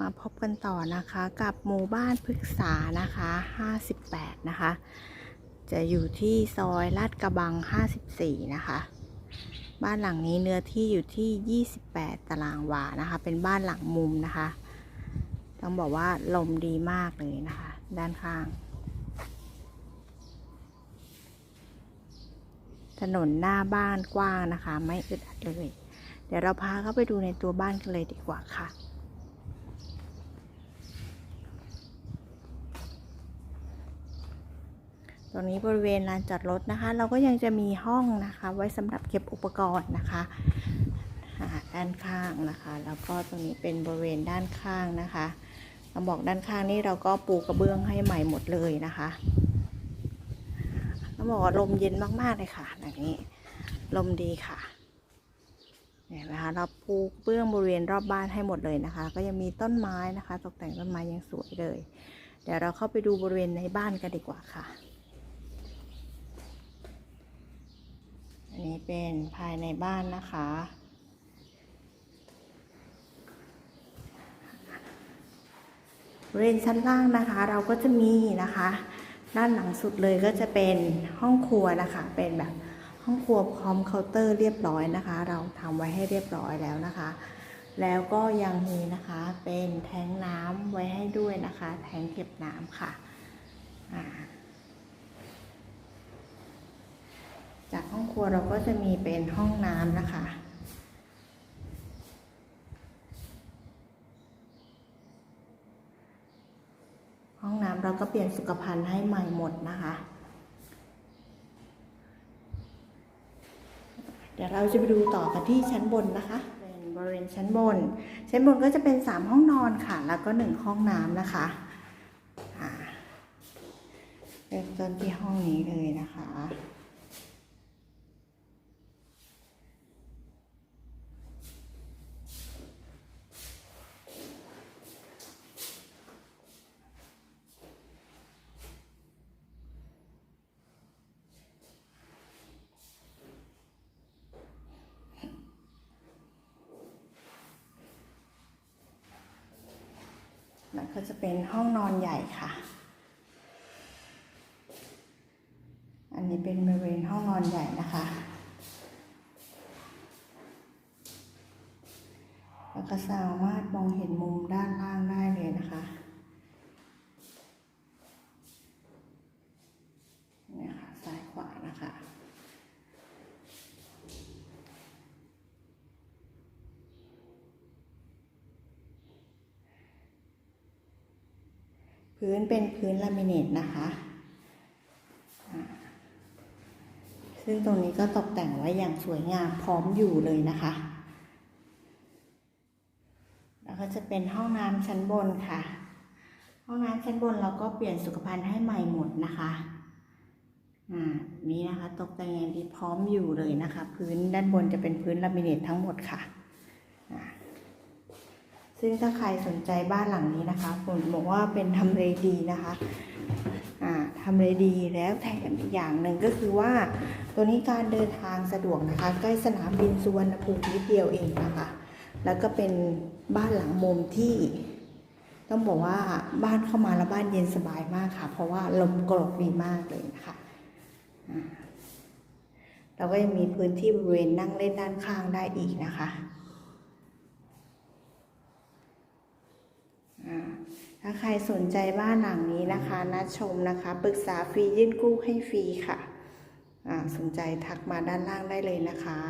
มาพบกันต่อนะคะกับหมู่บ้านพฤกษานะคะ 58 นะคะ จะอยู่ที่ซอยลาดกระบัง 54 นะคะ บ้านหลังนี้เนื้อที่อยู่ที่ 28 ตารางวานะคะ เป็นบ้านหลังมุมนะคะ ต้องบอกว่าลมดีมากเลยนะคะ ด้านข้าง ถนนหน้าบ้านกว้างนะคะ ไม่อึดอัดเลย เดี๋ยวเราพาเข้าไปดูในตัวบ้านกันเลยดีกว่าค่ะ ตรงนี้บริเวณลานจอดรถนะคะ เราก็ยังจะมีห้องนะคะ ไว้สำหรับเก็บอุปกรณ์นะคะด้านข้างนะคะ แล้วก็ตรงนี้เป็นบริเวณด้านข้างนะคะเราบอกด้านข้างนี่เราก็ปูกระเบื้องให้ใหม่หมดเลยนะคะต้องบอกว่าลมเย็นมากๆเลยค่ะแบบนี้ลมดีค่ะเห็นไหมคะเราปูกระเบื้องบริเวณรอบบ้านให้หมดเลยนะคะ ก็ยังมีต้นไม้นะคะ ตกแต่งต้นไม้ยังสวยเลย เดี๋ยวเราเข้าไปดูบริเวณในบ้านกันดีกว่าค่ะ อันนี้ เป็นภายในบ้านนะคะ บริเวณชั้นล่างนะคะ เราก็จะมีนะคะ ด้านหลังสุดเลยก็จะเป็นห้องครัวนะคะ เป็นแบบห้องครัวพร้อมเคาน์เตอร์เรียบร้อยนะคะ เราทำไว้ให้เรียบร้อยแล้วนะคะ แล้วก็ยังมีนะคะเป็นแทงน้ำไว้ให้ด้วยนะคะ แทงเก็บน้ำค่ะอ่า จากห้อง ครัวเราก็จะมีเป็นห้องน้ำนะคะ ห้องน้ำเราก็เปลี่ยนสุขภัณฑ์ให้ใหม่หมดนะคะ เดี๋ยวเราจะไปดูต่อกันที่ชั้นบนนะคะเป็นบริเวณชั้นบน ชั้นบนก็จะเป็น 3 ห้องนอนค่ะ แล้วก็ 1 ห้องน้ำนะคะเริ่มต้นที่ห้องนี้เลยนะคะ แล้วก็จะเป็นห้องนอนใหญ่ค่ะ อันนี้เป็นบริเวณห้องนอนใหญ่นะคะ แล้วก็สามารถมองเห็นมุมด้านล่างได้เลยนะคะเนี่ยค่ะซ้ายขวานะคะ พื้นเป็นพื้นลามิเนตนะคะ ซึ่งตรงนี้ก็ตกแต่งไว้อย่างสวยงามพร้อมอยู่เลยนะคะ แล้วก็จะเป็นห้องน้ำชั้นบนค่ะ ห้องน้ำชั้นบนเราก็เปลี่ยนสุขภัณฑ์ให้ใหม่หมดนะคะอ่านี้นะคะตกแต่งอย่างดีพร้อมอยู่เลยนะคะ พื้นด้านบนจะเป็นพื้นลามิเนตทั้งหมดค่ะ ซึ่งถ้าใครสนใจบ้านหลังนี้นะคะผมบอกว่าเป็นทำเลดีนะคะทำเลดีแล้วแถมอีกอย่างหนึ่งก็คือว่า ตัวนี้การเดินทางสะดวกนะคะใกล้สนามบินสุวรรณภูมินิดเดียวเองนะคะ แล้วก็เป็นบ้านหลังมุมที่ ต้องบอกว่าบ้านเข้ามาแล้วบ้านเย็นสบายมากค่ะ เพราะว่าลมกรอกดีมากเลยนะคะอ่าเราก็ยังมีพื้นที่บริเวณนั่งเล่นด้านข้างได้อีกนะคะ อ่า ถ้าใครสนใจบ้านหลังนี้นะคะนัดชมนะคะปรึกษาฟรียื่นกู้ให้ฟรีค่ะอ่าสนใจทักมาด้านล่างได้เลยนะคะ